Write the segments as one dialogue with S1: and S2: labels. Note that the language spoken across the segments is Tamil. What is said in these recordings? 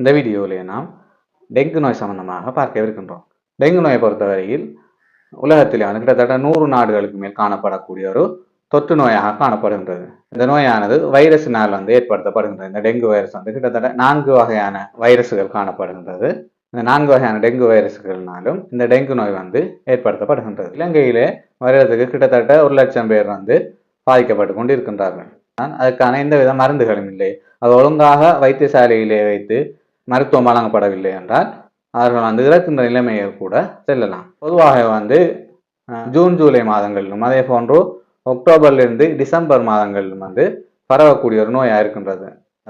S1: இந்த வீடியோவிலே நாம் டெங்கு நோய் சம்பந்தமாக பார்க்க இருக்கின்றோம். டெங்கு நோயை பொறுத்தவரையில் உலகத்திலே வந்து கிட்டத்தட்ட நூறு நாடுகளுக்கு மேல் காணப்படக்கூடிய ஒரு தொற்று நோயாக காணப்படுகின்றது. இந்த நோயானது வைரஸினால் வந்து ஏற்படுத்தப்படுகின்றது. இந்த டெங்கு வைரஸ் வந்து கிட்டத்தட்ட நான்கு வகையான வைரஸுகள் காணப்படுகின்றது. இந்த நான்கு வகையான டெங்கு வைரஸ்கள்னாலும் இந்த டெங்கு நோய் வந்து ஏற்படுத்தப்படுகின்றது. இலங்கையிலே வருடத்துக்கு கிட்டத்தட்ட ஒரு லட்சம் பேர் வந்து பாதிக்கப்பட்டு கொண்டு இருக்கின்றார்கள் அதுக்கான எந்த வித மருந்துகளும் இல்லை. அது ஒழுங்காக வைத்தியசாலையிலே வைத்து மருத்துவம் வழங்கப்படவில்லை என்றால் அவர்கள் வந்து இறக்கின்ற நிலைமையை கூட செல்லலாம். பொதுவாக வந்து ஜூன் ஜூலை மாதங்களிலும் அதே போன்று அக்டோபர்லேருந்து டிசம்பர் மாதங்களிலும் வந்து பரவக்கூடிய ஒரு நோயாக இருக்கின்றது.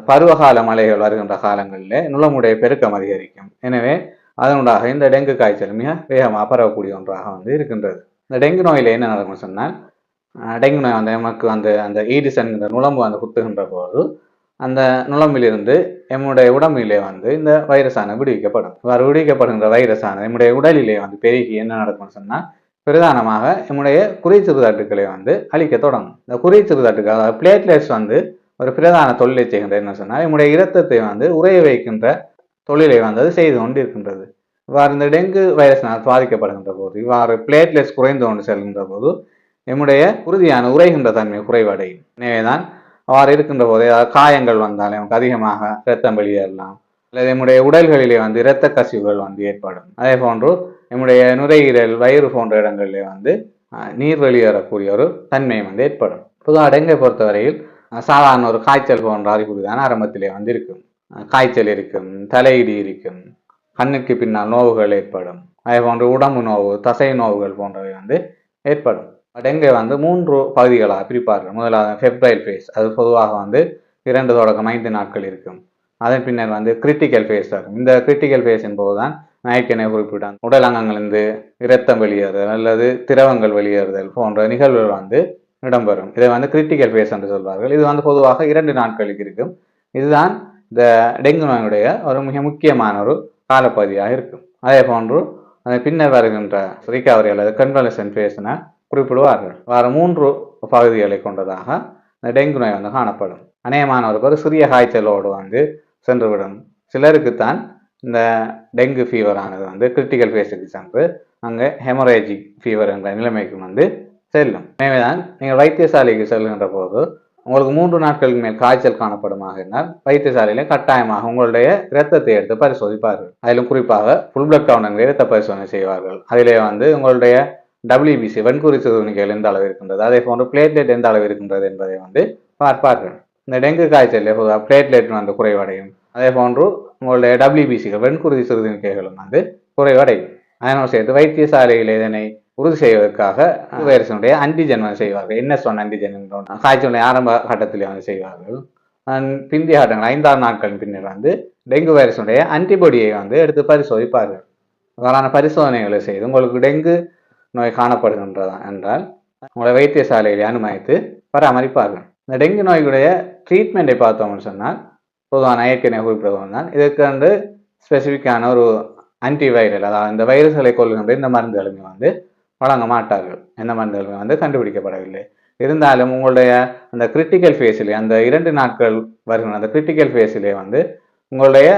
S1: பருவகால மழைகள் வருகின்ற காலங்களில் நுளமுடைய பெருக்கம் அதிகரிக்கும். எனவே அதனூடாக இந்த டெங்கு காய்ச்சல் மிக வேகமாக பரவக்கூடிய ஒன்றாக வந்து இருக்கின்றது. இந்த டெங்கு நோயில் என்ன நடக்கும்னு சொன்னால் டெங்கு நோய் வந்து நமக்கு அந்த அந்த ஈடிஸ் என்கிற நுழம்பு வந்து குத்துகின்ற போது அந்த நுழம்பிலிருந்து எம்முடைய உடம்பிலே வந்து இந்த வைரஸானது விடுவிக்கப்படும். இவ்வாறு விடுவிக்கப்படுகின்ற வைரஸானது நம்முடைய உடலிலே வந்து பெருகி என்ன நடக்கும்னு சொன்னால் பிரதானமாக நம்முடைய குறிச்சிறுதாட்டுக்களை வந்து அழிக்க தொடங்கும். இந்த குறி சிறுதாட்டுக்கள் அதாவது பிளேட்லெட்ஸ் வந்து ஒரு பிரதான தொழிலை செய்கின்ற என்ன சொன்னால் நம்முடைய இரத்தத்தை வந்து உறைய வைக்கின்ற தொழிலை வந்து அது செய்து கொண்டு இருக்கின்றது இவ்வாறு இந்த டெங்கு வைரஸ்னால் பாதிக்கப்படுகின்ற போது இவ்வாறு பிளேட்லெட்ஸ் குறைந்து கொண்டு செல்கின்ற போது நம்முடைய உறுதியான உரைகின்ற தன்மை குறைவடையும். எனவேதான் அவ்வாறு இருக்கின்ற போது ஏதாவது காயங்கள் வந்தாலே நமக்கு அதிகமாக இரத்தம் வெளியேறலாம். அல்லது நம்முடைய உடல்களிலே வந்து இரத்த கசிவுகள் வந்து ஏற்படும். அதே போன்று நம்முடைய நுரையீரல் வயிறு போன்ற இடங்களிலே வந்து நீர் வெளியேறக்கூடிய ஒரு தன்மை வந்து ஏற்படும். பொதுவாக டெங்கை பொறுத்தவரையில் சாதாரண ஒரு காய்ச்சல் போன்ற அறிகுறி தான் ஆரம்பத்திலே வந்து இருக்கும் காய்ச்சல் இருக்கும் தலையிடி இருக்கும் கண்ணுக்கு பின்னால் நோவுகள் ஏற்படும். அதே போன்று உடம்பு நோவு தசை நோவுகள் போன்றவை வந்து ஏற்படும். டெங்கை வந்து மூன்று பகுதிகளாக பிரிப்பார்கள். முதலாவது ஃபெப்ரைல் ஃபேஸ் அது பொதுவாக வந்து இரண்டு தொடக்கம் ஐந்து நாட்கள் இருக்கும். அதன் பின்னர் வந்து கிரிட்டிக்கல் ஃபேஸ் ஆகும். இந்த கிரிட்டிக்கல் ஃபேஸின் போது தான் நாயக்கனை குறிப்பிட்டாங்க உடல் அங்கங்களிலிருந்து இரத்தம் வெளியேறுதல் அல்லது திரவங்கள் வெளியேறுதல் போன்ற நிகழ்வுகள் வந்து இடம்பெறும். இதை வந்து கிரிட்டிக்கல் ஃபேஸ் என்று சொல்வார்கள். இது வந்து பொதுவாக இரண்டு நாட்களுக்கு இருக்கும். இதுதான் இந்த டெங்கு நோயுடைய ஒரு மிக முக்கியமான ஒரு காலப்பகுதியாக இருக்கும். அதே போன்று அதன் பின்னர் வருகின்ற ரிகவரி அல்லது கன்வலசன் ஃபேஸ்னா குறிப்பிடுவார்கள். வார மூன்று பகுதிகளை கொண்டதாக இந்த டெங்கு நோய் வந்து காணப்படும். அநேகமானவருக்கு ஒரு சிறிய காய்ச்சலோடு வந்து சென்றுவிடும். சிலருக்குத்தான் இந்த டெங்கு ஃபீவரானது வந்து கிரிட்டிக்கல் ஃபேஸுக்கு சென்று அங்கே ஹெமரேஜிக் ஃபீவர் என்ற நிலைமைக்கு வந்து செல்லும். எனவேதான் நீங்கள் வைத்தியசாலைக்கு செல்கின்ற போது உங்களுக்கு மூன்று நாட்களுக்கு மேல் காய்ச்சல் காணப்படுமாக இருந்தால் வைத்தியசாலையில கட்டாயமாக உங்களுடைய இரத்தத்தை எடுத்து பரிசோதிப்பார்கள். அதிலும் குறிப்பாக ஃபுல் பிளட் கவுண்ட் இரத்த பரிசோதனை செய்வார்கள். அதிலே வந்து உங்களுடைய டபிள்யூபிசி வெண்குறி சிறுவணிகள் எந்த அளவு இருக்கின்றது? அதே போன்று பிளேட்லெட் எந்த அளவு இருக்கின்றது என்பதை வந்து பார்ப்பார்கள். இந்த டெங்கு காய்ச்சல் பிளேட்லெட் வந்து குறைவடையும். அதே போன்று உங்களுடைய டபிள்யூபிசிகள் வெண்குருதி சிறுநீர்க்கைகளும் வந்து குறைவடையும். அதனால் சேர்த்து வைத்தியசாலையில் இதனை உறுதி செய்வதற்காக வைரஸினுடைய ஆன்டிஜன் வந்து செய்வார்கள். என்எஸ் ஒன் ஆன்டிஜன் காய்ச்சலுடைய ஆரம்ப கட்டத்தில் வந்து செய்வார்கள். பிந்திய கட்டங்கள் ஐந்தாறு நாட்களின் பின்னர் வந்து டெங்கு வைரஸுடைய ஆன்டிபாடியை வந்து எடுத்து பரிசோதிப்பார்கள். அவ்வாறான பரிசோதனைகளை செய்து உங்களுக்கு டெங்கு நோய் காணப்படுகின்றதா என்றால் உங்களை வைத்தியசாலையில் அனுமதித்து பராமரிப்பார்கள். இந்த டெங்கு நோய்களுடைய ட்ரீட்மெண்ட்டை பார்த்தோம்னு சொன்னால் பொதுவான ஏற்கனவே குறிப்பிடுவோம் தான் இதற்கு வந்து ஸ்பெசிஃபிக்கான ஒரு ஆன்டிவைரல் அதாவது இந்த வைரஸ்களை கொள்கின்ற இந்த மருந்துகளுமே வந்து வழங்க மாட்டார்கள். எந்த மருந்துகளுமே வந்து கண்டுபிடிக்கப்படவில்லை. இருந்தாலும் உங்களுடைய அந்த கிரிட்டிக்கல் ஃபேஸிலே அந்த இரண்டு நாட்கள் வருகின்ற அந்த கிரிட்டிக்கல் ஃபேஸிலே வந்து உங்களுடைய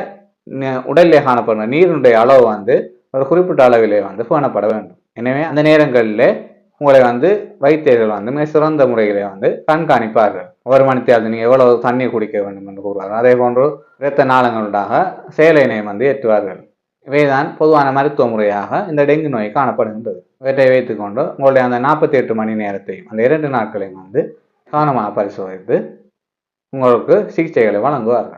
S1: உடலிலே காணப்படுற நீரினுடைய அளவு வந்து ஒரு குறிப்பிட்ட அளவிலே வந்து பேணப்பட வேண்டும். எனவே அந்த நேரங்களில் உங்களை வந்து வைத்தியர்கள் வந்து மிக சிறந்த முறைகளை வந்து கண்காணிப்பார்கள். ஒரு மணித்தியாவது நீங்கள் எவ்வளவு தண்ணி குடிக்க வேண்டும் என்று கூறுவார்கள். அதே போன்று இரத்த நாளங்களுடாக செயலினை வந்து ஏற்றுவார்கள். இவைதான் பொதுவான மருத்துவ முறையாக இந்த டெங்கு நோய் காணப்படுகின்றது. இவற்றை வைத்துக்கொண்டு உங்களுடைய அந்த நாற்பத்தி எட்டு மணி நேரத்தையும் அந்த இரண்டு நாட்களையும் வந்து கவனமாக பரிசோதித்து உங்களுக்கு சிகிச்சைகளை வழங்குவார்கள்.